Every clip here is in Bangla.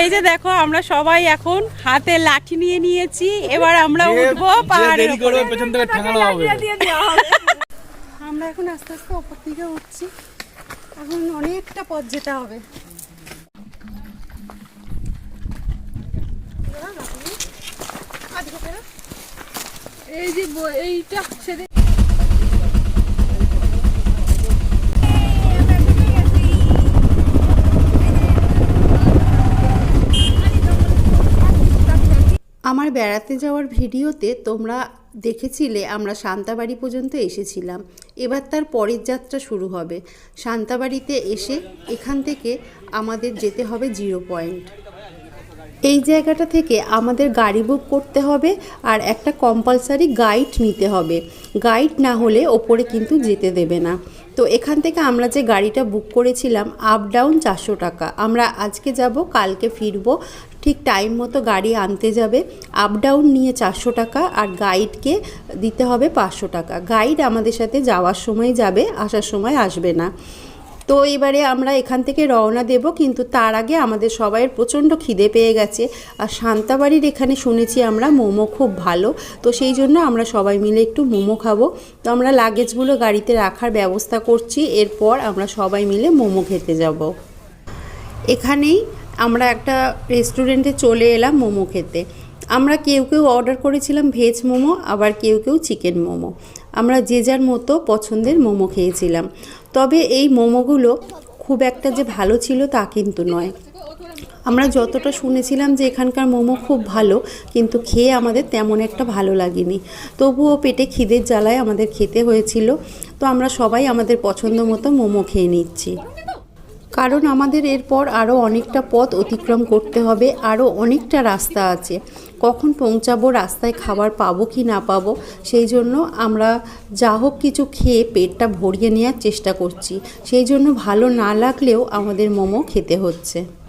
এই যে দেখো আমরা সবাই এখন হাতে লাঠি নিয়ে নিয়েছি এবার আমরা উঠবো পাহাড়ের পেছন থেকে ঠেঙানো হবে। আমরা এখন আস্তে আস্তে ওপর দিকে উঠছি। এখন অনেকটা পথ যেতে হবে। এই যে এইটা সেদিন আমার বেড়াতে যাওয়ার ভিডিওতে তোমরা দেখেছিলে আমরা শান্তাবাড়ি পর্যন্ত এসেছিলাম। এবার তার পরের যাত্রা শুরু হবে। শান্তাবাড়িতে এসে এখান থেকে আমাদের যেতে হবে জিরো পয়েন্ট। এই জায়গাটা থেকে আমাদের গাড়ি বুক করতে হবে আর একটা কম্পালসারি গাইড নিতে হবে। গাইড না হলে ওপরে কিন্তু যেতে দেবে না। তো এখান থেকে আমরা যে গাড়িটা বুক করেছিলাম আপ ডাউন চারশো টাকা। আমরা আজকে যাব, কালকে ফিরবো। ঠিক টাইম মতো গাড়ি আনতে যাবে। আপ ডাউন নিয়ে চারশো টাকা আর গাইডকে দিতে হবে পাঁচশো টাকা। গাইড আমাদের সাথে যাওয়ার সময় যাবে, আসার সময় আসবে না। তো এবারে আমরা এখান থেকে রওনা দেব, কিন্তু তার আগে আমাদের সবাইয়ের প্রচণ্ড খিদে পেয়ে গেছে। আর শান্তাবাড়ির এখানে শুনেছি আমরা মোমো খুব ভালো, তো সেই জন্য আমরা সবাই মিলে একটু মোমো খাব। তো আমরা লাগেজগুলো গাড়িতে রাখার ব্যবস্থা করছি, এরপর আমরা সবাই মিলে মোমো খেতে যাব। এখানেই আমরা একটা রেস্টুরেন্টে চলে এলাম মোমো খেতে। আমরা কেউ কেউ অর্ডার করেছিলাম ভেজ মোমো, আবার কেউ কেউ চিকেন মোমো। আমরা যে যার মতো পছন্দের মোমো খেয়েছিলাম। তবে এই মোমোগুলো খুব একটা যে ভালো ছিল তা কিন্তু নয়। আমরা যতটা শুনেছিলাম যে এখানকার মোমো খুব ভালো, কিন্তু খেয়ে আমাদের তেমন একটা ভালো লাগেনি। তবুও পেটে খিদের জ্বালায় আমাদের খেতে হয়েছিল। তো আমরা সবাই আমাদের পছন্দ মতো মোমো খেয়ে নিচ্ছি। কারণ আমাদের এরপর আরও অনেকটা পথ অতিক্রম করতে হবে আরও অনেকটা রাস্তা আছে। কখন পৌঁছাবো, রাস্তায় খাবার পাবো কি না পাবো, সেই জন্য আমরা যা হোক কিছু খেয়ে পেটটা ভরিয়ে নেওয়ার চেষ্টা করছি। সেই জন্য ভালো না লাগলেও আমাদের মোমো খেতে হচ্ছে।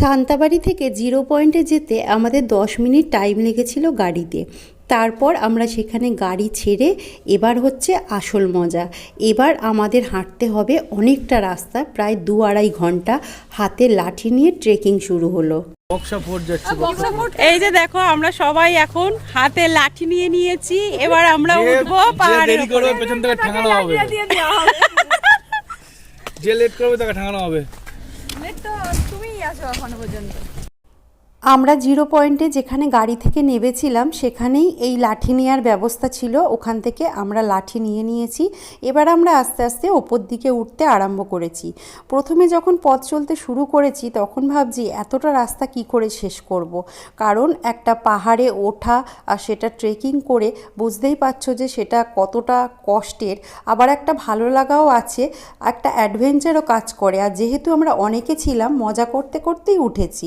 সান্তাবাড়ি থেকে জিরো পয়েন্টে যেতে আমাদের দশ মিনিট টাইম লেগেছিল গাড়িতে। তারপর আমরা সেখানে গাড়ি ছেড়ে এবার হচ্ছে আসল মজা। এবার আমাদের হাঁটতে হবে অনেকটা রাস্তা প্রায় দু আড়াই ঘণ্টা হাতে লাঠি নিয়ে ট্রেকিং শুরু হলো। বক্সা ফোর্ট যাচ্ছে এই যে দেখো আমরা সবাই এখন হাতে লাঠি নিয়ে নিয়েছি এবার আমরা উঠবো যে পাহাড়ের করবে উপরে। পেছন থেকে ঠেঙানো হবে। যে লেট করবে তাকে হবে। আছো এখনও পর্যন্ত। আমরা জিরো পয়েন্টে যেখানে গাড়ি থেকে নেবেছিলাম, সেখানেই এই লাঠি নেওয়ার ব্যবস্থা ছিল। ওখান থেকে আমরা লাঠি নিয়ে নিয়েছি। এবার আমরা আস্তে আস্তে ওপর দিকে উঠতে আরম্ভ করেছি। প্রথমে যখন পথ চলতে শুরু করেছি, তখন ভাবছি, এতটা রাস্তা কি করে শেষ করব। কারণ একটা পাহাড়ে ওঠা আর সেটা ট্রেকিং করে বুঝতেই পারছ যে সেটা কতটা কষ্টের। আবার একটা ভালো লাগাও আছে, একটা অ্যাডভেঞ্চারও কাজ করে। আর যেহেতু আমরা অনেকে ছিলাম, মজা করতে করতেই উঠেছি।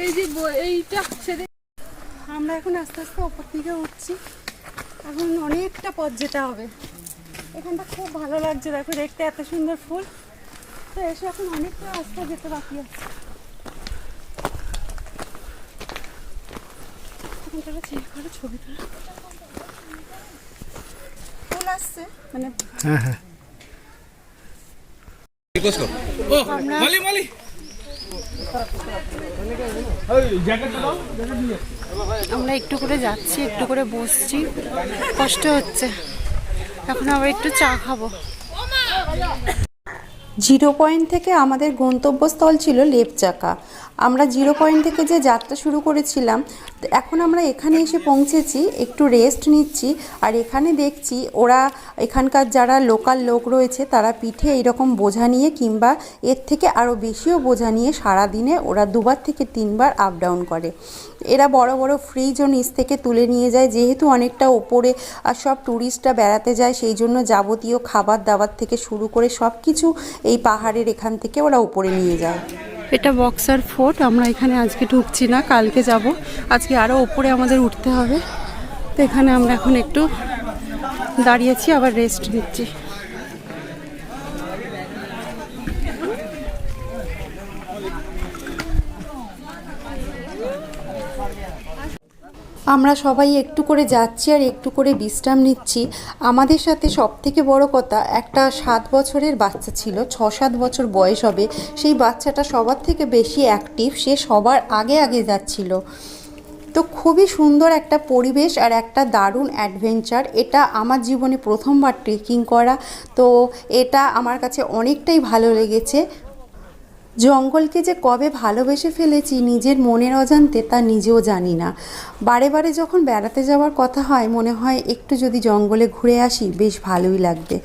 এই যে এইটা সেদিন আমরা এখন আস্তে আস্তে ওপর দিকে উঠছি। এখন অনেকটা পথ যেতে হবে। এখানটা খুব ভালো লাগছে দেখো দেখতে এত সুন্দর ফুল। তো এসে এখন অনেকটা রাস্তা যেতে বাকি আছে। ফুল আসছে মানে ও মালি মালি ওই জ্যাকেটটা দাও জ্যাকেট নিয়ে আমরা একটু করে যাচ্ছি একটু করে বসছি। কষ্ট হচ্ছে। এখন আবার একটু চা খাব। জিরো পয়েন্ট থেকে আমাদের গন্তব্যস্থল ছিল লেপচাকা। আমরা জিরো পয়েন্ট থেকে যে যাত্রা শুরু করেছিলাম, এখন আমরা এখানে এসে পৌঁছেছি, একটু রেস্ট নিচ্ছি, আর এখানে দেখছি ওরা এখানকার যারা লোকাল লোক রয়েছে, তারা পিঠে এইরকম বোঝা নিয়ে কিংবা এর থেকে আরও বেশিও বোঝা নিয়ে সারাদিনে ওরা দুবার থেকে তিনবার আপ ডাউন করে। এরা বড় বড় ফ্রিজও নিচ থেকে তুলে নিয়ে যায়, যেহেতু অনেকটা ওপরে আর সব ট্যুরিস্টরা বেড়াতে যায়, সেই জন্য যাবতীয় খাবার দাবার থেকে শুরু করে সব কিছু এই পাহাড়ের এখান থেকে ওরা উপরে নিয়ে যায়। এটা বক্সার ফোর্ট, আমরা এখানে আজকে ঢুকছি না, কালকে যাব। আজকে আরও ওপরে আমাদের উঠতে হবে। তো এখানে আমরা এখন একটু দাঁড়িয়েছি, আবার রেস্ট নিচ্ছি। আমরা সবাই একটু করে যাচ্ছি আর একটু করে বিশ্রাম নিচ্ছি। আমাদের সাথে সব থেকে বড় কথা, একটা সাত বছরের বাচ্চা ছিল, ছ সাত বছর বয়স হবে। সেই বাচ্চাটা সবার থেকে বেশি অ্যাক্টিভ সে সবার আগে আগে যাচ্ছিল। তো খুবই সুন্দর একটা পরিবেশ আর একটা দারুণ অ্যাডভেঞ্চার এটা আমার জীবনে প্রথমবার ট্রেকিং করা। তো এটা আমার কাছে অনেকটাই ভালো লেগেছে। জঙ্গলকে যে কবে ভালোবেসে ফেলেছি নিজের মনের অজান্তে তা নিজেও জানি না। বারে বারে যখন বেড়াতে যাওয়ার কথা হয়, মনে হয় একটু যদি জঙ্গলে ঘুরে আসি, বেশ ভালোই লাগবে।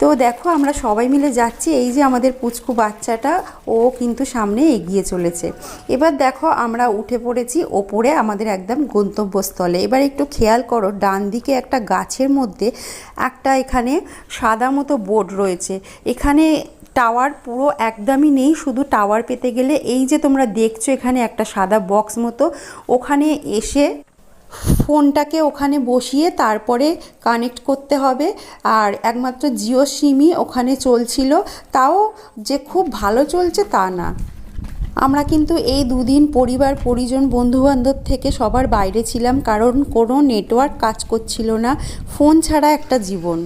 তো দেখো, আমরা সবাই মিলে যাচ্ছি, এই যে আমাদের পুচকু বাচ্চাটা, ও কিন্তু সামনে এগিয়ে চলেছে। এবার দেখো, আমরা উঠে পড়েছি ওপরে আমাদের একদম গন্তব্যস্থলে। এবার একটু খেয়াল করো ডান দিকে একটা গাছের মধ্যে একটা এখানে সাদা মতো বোর্ড রয়েছে। এখানে টাওয়ার পুরো একদমই নেই, শুধু টাওয়ার পেতে গেলে এই যে তোমরা দেখছ এখানে একটা সাদা বক্স মতো, ওখানে এসে ফোনটাকে ওখানে বসিয়ে তারপরে কানেক্ট করতে হবে। আর একমাত্র জিও সিমই ওখানে চলছিল, তাও যে খুব ভালো চলছে তা না। আমরা কিন্তু এই দুদিন পরিবার, পরিজন, বন্ধুবান্ধব থেকে সবার বাইরে ছিলাম, কারণ কোনো নেটওয়ার্ক কাজ করছিল না, ফোন ছাড়া একটা জীবন।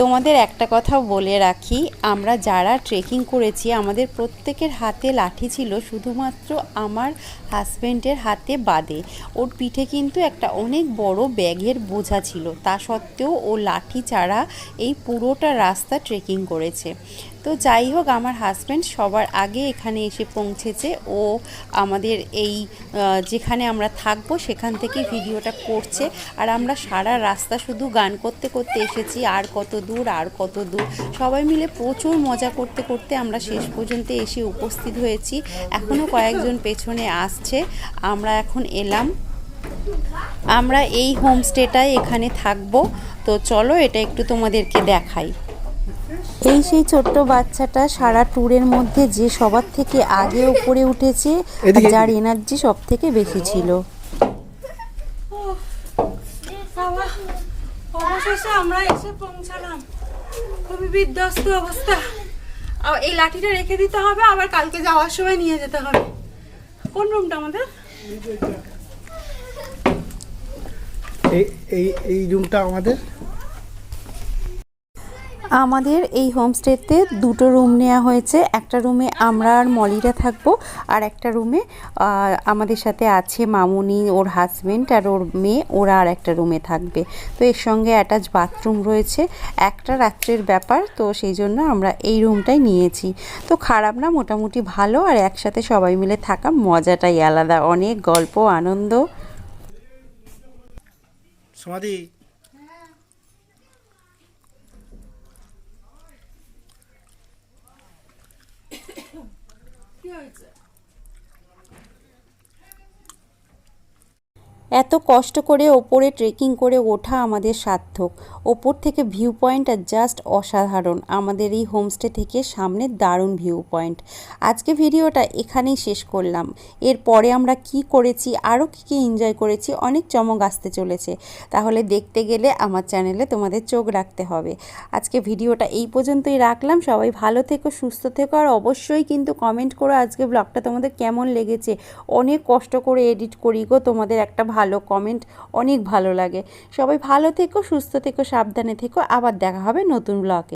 তোমাদের একটা কথা বলে রাখি, আমরা যারা ট্রেকিং করেছি, আমাদের প্রত্যেকের হাতে লাঠি ছিল, শুধুমাত্র আমার হাজব্যান্ডের হাতে বাদে। ওর পিঠে কিন্তু একটা অনেক বড় ব্যাগের বোঝা ছিল। তা সত্ত্বেও ও লাঠি ছাড়া এই পুরোটা রাস্তা ট্রেকিং করেছে। তো যাই হোক, আমার হাজব্যান্ড সবার আগে এখানে এসে পৌঁছেছে। ও আমাদের এই যেখানে আমরা থাকব সেখান থেকে ভিডিওটা করছে। আর আমরা সারা রাস্তা শুধু গান করতে করতে এসেছি, আর কত দূর, আর কত দূর। সবাই মিলে প্রচুর মজা করতে করতে আমরা শেষ পর্যন্ত এসে উপস্থিত হয়েছি। এখনও কয়েকজন পেছনে আসছে। আমরা এখন এলাম। আমরা এই হোমস্টেটায় এখানে থাকব। তো চলো, এটা একটু তোমাদেরকে দেখাই। এই সেই ছোট্ট বাচ্চাটা সারা ট্যুরের মধ্যে যে সবার থেকে আগে উপরে উঠেছে যার এনার্জি সব থেকে বেশি ছিল। বাবা অবশেষে আমরা এসে পৌঁছালাম। খুবই বিধ্বস্ত অবস্থা। এই লাঠিটা রেখে দিতে হবে আবার কালকে যাওয়ার সময় নিয়ে যেতে হবে। কোন রুমটা আমাদের? এই এই এই রুমটা আমাদের? আমাদের এই হোমস্টেতে দুটো রুম নেওয়া হয়েছে। একটা রুমে আমরা আর মলিরা থাকব আর একটা রুমে আমাদের সাথে আছে মামুনি, ওর হাজব্যান্ড আর ওর মেয়ে, ওরা আর একটা রুমে থাকবে। তো এর সঙ্গে অ্যাটাচ বাথরুম রয়েছে। একটা রাত্রের ব্যাপার, তো সেই জন্য আমরা এই রুমটাই নিয়েছি। তো খারাপ না, মোটামুটি ভালো আর একসাথে সবাই মিলে থাকা মজাটাই আলাদা। অনেক গল্প, আনন্দ। সমাধি এত কষ্ট করে ওপরে ট্রেকিং করে ওঠা আমাদের সার্থক। ওপর থেকে ভিউ পয়েন্ট আর জাস্ট অসাধারণ। আমাদের এই হোমস্টে থেকে সামনে দারুণ ভিউ পয়েন্ট আজকে ভিডিওটা এখানেই শেষ করলাম। এরপরে আমরা কি করেছি আরও কী কী এনজয় করেছি, অনেক চমক আসতে চলেছে। তাহলে দেখতে গেলে আমার চ্যানেলে তোমাদের চোখ রাখতে হবে। আজকে ভিডিওটা এই পর্যন্তই রাখলাম। সবাই ভালো থেকো, সুস্থ থেকো, আর অবশ্যই কিন্তু কমেন্ট করো আজকে ব্লগটা তোমাদের কেমন লেগেছে। অনেক কষ্ট করে এডিট করি গো তোমাদের একটা ভালো কমেন্ট অনেক ভালো লাগে। সবাই ভালো থেকো, সুস্থ থেকো, সাবধানে থেকো। আবার দেখা হবে নতুন ব্লগে